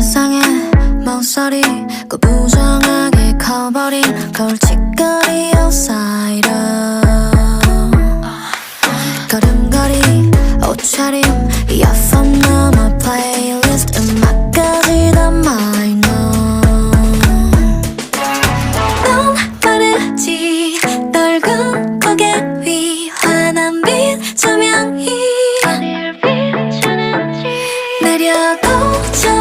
세상에 목소리 그 부정하게 커버린 골칫거리 outsider. 걸음걸이 옷차림 이어폰 넘어 플레이리스트 음악까지 다 minor. 넌 빠르지 넓은 고개 위 환한 빛 조명이 어딜 비추는지. 내려도 저